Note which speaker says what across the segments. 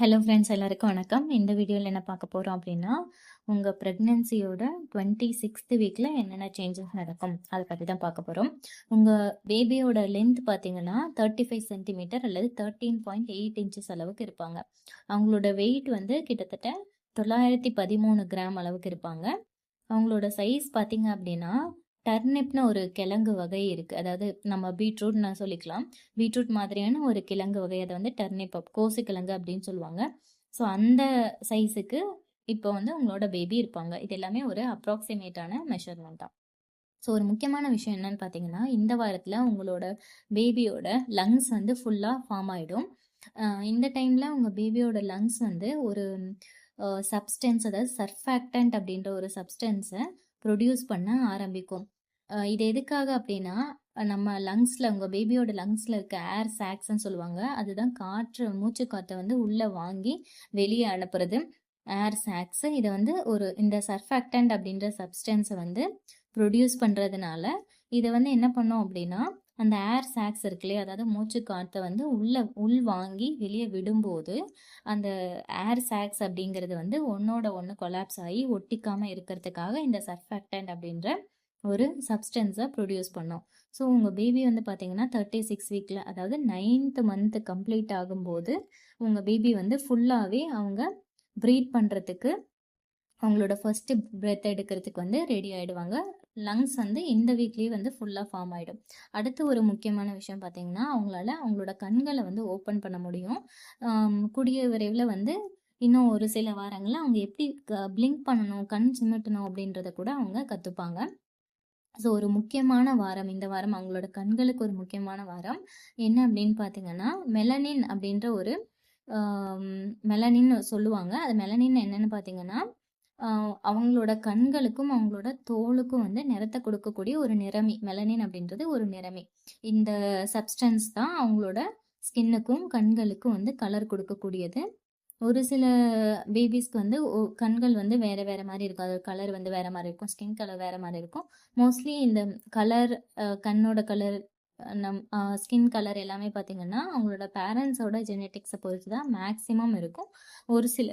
Speaker 1: Hello friends எல்லாருக்கும் வணக்கம். இந்த வீடியோவில் என்ன பார்க்க போகிறோம் அப்படின்னா உங்கள் ப்ரெக்னென்சியோட டுவெண்ட்டி சிக்ஸ்த் வீக்கில் என்னென்ன சேஞ்சஸ் நடக்கும்? அதை பற்றி தான் பார்க்க போகிறோம் உங்கள் பேபியோட லென்த் பார்த்தீங்கன்னா தேர்ட்டி ஃபைவ் சென்டிமீட்டர் அல்லது தேர்ட்டீன் பாயிண்ட் எயிட் இன்ச்சஸ் அளவுக்கு இருப்பாங்க. அவங்களோட வெயிட் வந்து கிட்டத்தட்ட தொள்ளாயிரத்தி பதிமூணு கிராம் அளவுக்கு இருப்பாங்க. அவங்களோட சைஸ் பார்த்தீங்க அப்படின்னா டர்னிப்னு ஒரு கிழங்கு வகை இருக்குது அதாவது நம்ம பீட்ரூட் நான் சொல்லிக்கலாம். பீட்ரூட் மாதிரியான ஒரு கிழங்கு வகை. அதை வந்து டர்னிப் கோசு கிழங்கு அப்படின்னு சொல்லுவாங்க. ஸோ அந்த சைஸுக்கு இப்போ வந்து உங்களோட பேபி இருப்பாங்க. இது எல்லாமே ஒரு அப்ராக்சிமேட்டான மெஷர்மெண்ட் தான். ஸோ ஒரு முக்கியமான விஷயம் என்னன்னு பார்த்தீங்கன்னா இந்த வாரத்தில் உங்களோட பேபியோட லங்ஸ் வந்து ஃபுல்லாக ஃபார்ம் ஆகிடும் இந்த டைமில் உங்கள் பேபியோட லங்ஸ் வந்து ஒரு சப்ஸ்டன்ஸ் அதாவது சர்ஃபாக்டன்ட் அப்படின்ற ஒரு சப்ஸ்டன்ஸை ப்ரொடியூஸ் பண்ண ஆரம்பிக்கும். இது எதுக்காக அப்படின்னா நம்ம லங்ஸில் உங்கள் பேபியோட லங்ஸில் இருக்க ஏர் சாக்ஸ்ன்னு சொல்லுவாங்க. அதுதான் காற்று மூச்சு காற்றை வந்து உள்ளே வாங்கி வெளியே அனுப்புறது. ஏர் சாக்ஸ் இதை வந்து ஒரு இந்த சர்ஃபாக்டன்ட் அப்படின்ற சப்ஸ்டன்ஸை வந்து ப்ரொடியூஸ் பண்ணுறதுனால இதை வந்து என்ன பண்ணோம் அப்படின்னா அந்த ஏர் சாக்ஸ் இருக்குல்லையே அதாவது மூச்சு காற்றை வந்து உள்ள உள் வாங்கி வெளியே விடும்போது அந்த ஏர் சாக்ஸ் அப்படிங்கிறது வந்து ஒன்னோட ஒன்று கொலாப்ஸ் ஆகி ஒட்டிக்காமல் இருக்கிறதுக்காக இந்த சர்ஃபாக்டன்ட் அப்படின்ற ஒரு சப்ஸ்டன்ஸை ப்ரொடியூஸ் பண்ணோம். ஸோ உங்கள் பேபி வந்து பார்த்தீங்கன்னா தேர்ட்டி சிக்ஸ் வீக்கில் அதாவது நைன்த் மந்த் கம்ப்ளீட் ஆகும்போது உங்கள் பேபி வந்து ஃபுல்லாகவே அவங்க ப்ரீட் பண்ணுறதுக்கு அவங்களோட ஃபர்ஸ்ட் பிரெத் எடுக்கிறதுக்கு வந்து ரெடி ஆகிடுவாங்க லங்ஸ் வந்து இந்த வீக்லேயே வந்து ஃபுல்லாக ஃபார்ம் ஆகிடும் அடுத்து ஒரு முக்கியமான விஷயம் பார்த்தீங்கன்னா அவங்களால அவங்களோட கண்களை வந்து ஓப்பன் பண்ண முடியும். கூடிய விரைவில் வந்து இன்னும் ஒரு சில வாரங்களில் அவங்க எப்படி பிளிங்க் பண்ணணும் கண் சிமிட்டணும் அப்படின்றத கூட அவங்க கற்றுப்பாங்க ஸோ ஒரு முக்கியமான வாரம் இந்த வாரம் அவங்களோட கண்களுக்கு ஒரு முக்கியமான வாரம். என்ன அப்படின்னு பார்த்தீங்கன்னா மெலனின் அப்படின்ற ஒரு மெலனின் சொல்லுவாங்க. அது மெலனின் என்னன்னு பார்த்தீங்கன்னா அவங்களோட கண்களுக்கும் அவங்களோட தோலுக்கும் வந்து நிறத்தை கொடுக்கக்கூடிய ஒரு நிறமி. மெலனின் அப்படின்றது ஒரு நிறமி. இந்த சப்ஸ்டன்ஸ் தான் அவங்களோட ஸ்கின்னுக்கும் கண்களுக்கும் வந்து கலர் கொடுக்கக்கூடியது. ஒரு சில பேபிஸ்க்கு வந்து கண்கள் வந்து வேறு வேறு மாதிரி இருக்கும். அது கலர் வந்து வேறு மாதிரி இருக்கும். ஸ்கின் கலர் வேறு மாதிரி இருக்கும். மோஸ்ட்லி இந்த கலர் கண்ணோட கலர் நம் ஸ்கின் கலர் எல்லாமே பார்த்திங்கன்னா அவங்களோட பேரண்ட்ஸோட ஜெனட்டிக்ஸை பொறுத்து தான் மேக்ஸிமம் இருக்கும். ஒரு சில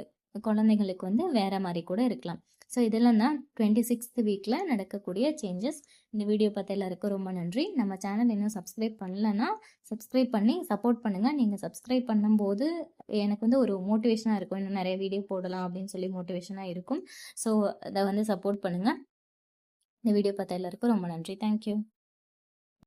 Speaker 1: குழந்தைங்களுக்கு வந்து வேறு மாதிரி கூட இருக்கலாம். ஸோ இதெல்லாம் தான் டுவெண்ட்டி சிக்ஸ்த் வீக்கில் நடக்கக்கூடிய சேஞ்சஸ் இந்த வீடியோ பார்த்த எல்லாருக்கும் ரொம்ப நன்றி. நம்ம சேனல் இன்னும் சப்ஸ்கிரைப் பண்ணலன்னா சப்ஸ்கிரைப் பண்ணி சப்போர்ட் பண்ணுங்கள் நீங்கள் சப்ஸ்கிரைப் பண்ணும்போது எனக்கு வந்து ஒரு மோட்டிவேஷனாக இருக்கும். இன்னும் நிறைய வீடியோ போடலாம் அப்படின்னு சொல்லி மோட்டிவேஷனாக இருக்கும். ஸோ அதை வந்து சப்போர்ட் பண்ணுங்கள் இந்த வீடியோ பார்த்த எல்லாருக்கும் ரொம்ப நன்றி. தேங்க்யூ